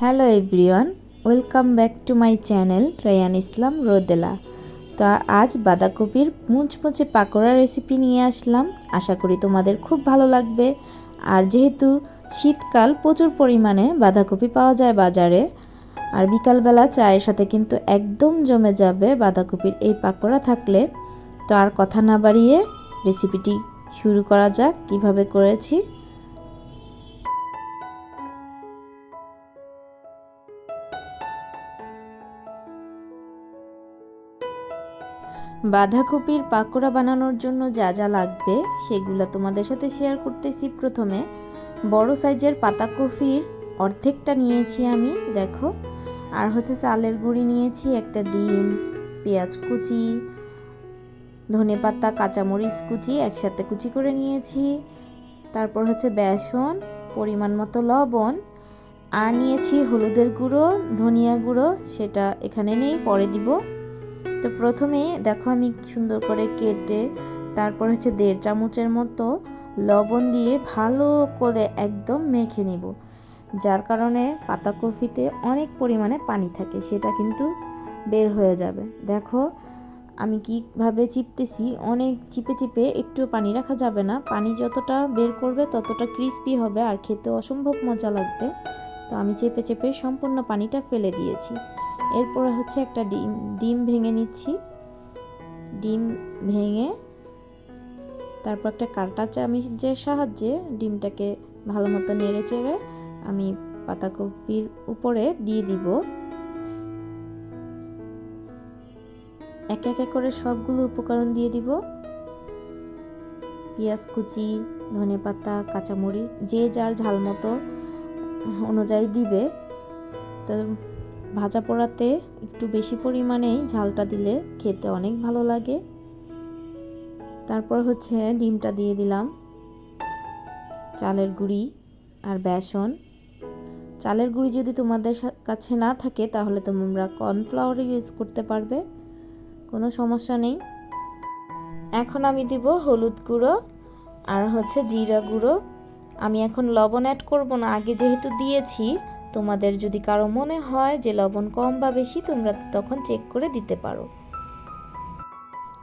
Hello everyone welcome back to my channel Rayan Islam Rodela তো আজ বাঁধাকপির মুচমুচে পাকোড়া রেসিপি নিয়ে আসলাম। আশা করি তোমাদের খুব ভালো লাগবে। আর যেহেতু শীতকাল, প্রচুর পরিমাণে বাঁধাকপি পাওয়া যায় বাজারে। আর বিকালবেলা চায়ের সাথে কিন্তু একদম জমে যাবে বাঁধাকপির এই পাকোড়া থাকলে। তো আর কথা না বাড়িয়ে রেসিপিটি শুরু করা যাক, কীভাবে করেছি। বাঁধাকপির পাকোড়া বানানোর জন্য যা যা লাগবে, সেগুলো তোমাদের সাথে শেয়ার করতেছি প্রথমে। বড় সাইজের পাতাকপির অর্ধেকটা নিয়েছি আমি, দেখো। আর হচ্ছে চালের গুঁড়ি নিয়েছি, একটা ডিম, পেঁয়াজ কুচি, ধনে পাতা, কাঁচামরিচ কুচি একসাথে কুচি করে নিয়েছি। তারপর হচ্ছে বেসন, পরিমাণ মতো লবণ, আর নিয়েছি হলুদের গুঁড়ো, ধনিয়া গুঁড়ো, সেটা এখানে নেই, পরে দিব। তো প্রথমে দেখো আমি সুন্দর করে কেটে তারপর হচ্ছে দেড় চামচের মতো লবণ দিয়ে ভালো করে একদম মেখে নিব। যার কারণে পাতাকপিতে অনেক পরিমাণে পানি থাকে, সেটা কিন্তু বের হয়ে যাবে। দেখো, আমি কীভাবে চিপতেছি, অনেক চিপে চিপে একটু পানি রাখা যাবে না। পানি যতটা বের করবে ততটা ক্রিস্পি হবে আর খেতে অসম্ভব মজা লাগবে। তো আমি চেপে চেপে সম্পূর্ণ পানিটা ফেলে দিয়েছি। এরপরে হচ্ছে একটা ডিম ডিম ভেঙে নিচ্ছি। ডিম ভেঙে তারপর একটা কাঁটা চামিচের সাহায্যে ডিমটাকে ভালো মতো নেড়ে চেড়ে আমি পাতাকপির উপরে দিয়ে দিব। এক এক করে সবগুলো উপকরণ দিয়ে দিব। পেঁয়াজ কুচি, ধনে পাতা, কাঁচামরিচ, যে যার ঝাল মতো অনুযায়ী দিবে। তো ভাজা পোড়াতে একটু বেশি পরিমাণেই ঝালটা দিলে খেতে অনেক ভালো লাগে। তারপর হচ্ছে ডিমটা দিয়ে দিলাম, চালের গুঁড়ি আর বেসন। চালের গুঁড়ি যদি তোমাদের কাছে না থাকে তাহলে তোমরা কর্নফ্লাওয়ার ইউজ করতে পারবে, কোনো সমস্যা নেই। এখন আমি দিব হলুদ গুঁড়ো আর হচ্ছে জিরা গুঁড়ো। আমি এখন লবণ অ্যাড করব না, আগে যেহেতু দিয়েছি তোমাদের যদি কারও মনে হয় যে লবণ কম বা বেশি, তোমরা তখন চেক করে দিতে পারো।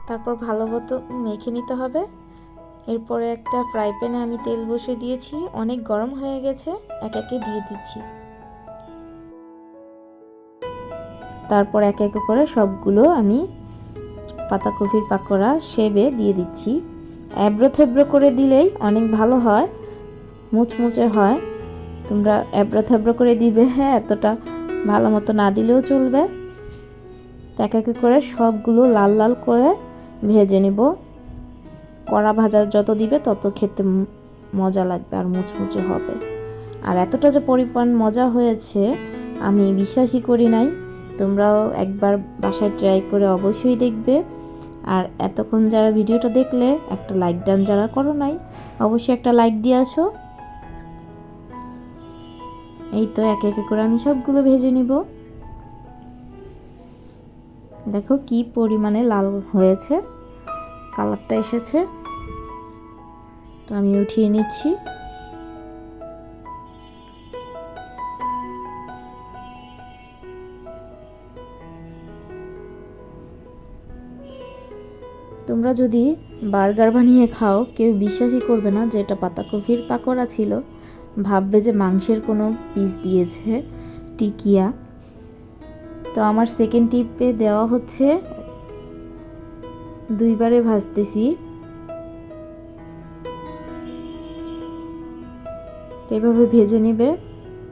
তারপর ভালো মতো মেখে নিতে হবে। এরপরে একটা ফ্রাই প্যানে আমি তেল বসে দিয়েছি। অনেক গরম হয়ে গেছে এক একে দিয়ে দিচ্ছি। তারপর এক এক করে সবগুলো আমি পাতাকপির পাকোড়া সেবে দিয়ে দিচ্ছি। অ্যাব্রো থেব্রো করে দিলেই অনেক ভালো হয়, মুচমুচে হয়। তোমরা অ্যাব্রো থ্যাব্রো করে দিবে। হ্যাঁ এতটা ভালো মতো না দিলেও চলবে। এক এক করে সবগুলো লাল লাল করে ভেজে নেব। কড়া ভাজা যত দিবে তত খেতে মজা লাগবে আর মুচমুচে হবে। আর এতটা যে পরিমাণ মজা হয়েছে, আমি বিশ্বাসই করি নাই। তোমরাও একবার বাসায় ট্রাই করে অবশ্যই দেখবে। আর এতক্ষণ যারা ভিডিওটা দেখলে একটা লাইক ডান যারা করো নাই, অবশ্যই একটা লাইক দিয়ে আসো। এই তো একে একে করে আমি সবগুলো ভেজে নিব। দেখো কি পরিমাণে লাল হয়েছে, কালারটা এসেছে। তো আমি উঠিয়ে নিচ্ছি। তোমরা যদি বার্গার বানিয়ে খাও, কেউ বিশ্বাসই করবে না যে এটা পাতাকপির পাকোড়া ছিল। ভাববে যে মাংসের কোনো পিস দিয়েছে টিকিয়া। তো আমার সেকেন্ড টিপে দেওয়া হচ্ছে, দুইবারে ভাজতেছি। তো এভাবে ভেজে নেবে।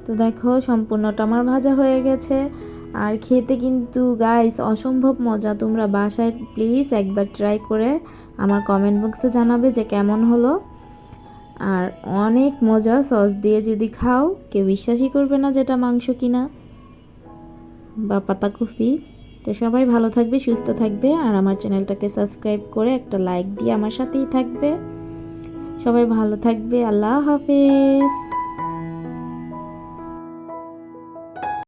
তো দেখো সম্পূর্ণটা আমার ভাজা হয়ে গেছে। আর খেতে কিন্তু গাইস অসম্ভব মজা। তোমরা বাসায় প্লিজ একবার ট্রাই করে আমার কমেন্ট বক্সে জানাবে যে কেমন হলো। আর অনেক মজা সস দিয়ে যদি খাও, কেউ বিশ্বাসই করবে না যেটা মাংস কিনা। বা পাতাকপি তো সবাই ভালো থাকবে, সুস্থ থাকবে, আর আমার চ্যানেলটাকে সাবস্ক্রাইব করে একটা লাইক দিয়ে আমার সাথেই থাকবে। সবাই ভালো থাকবে, আল্লাহ হাফেজ।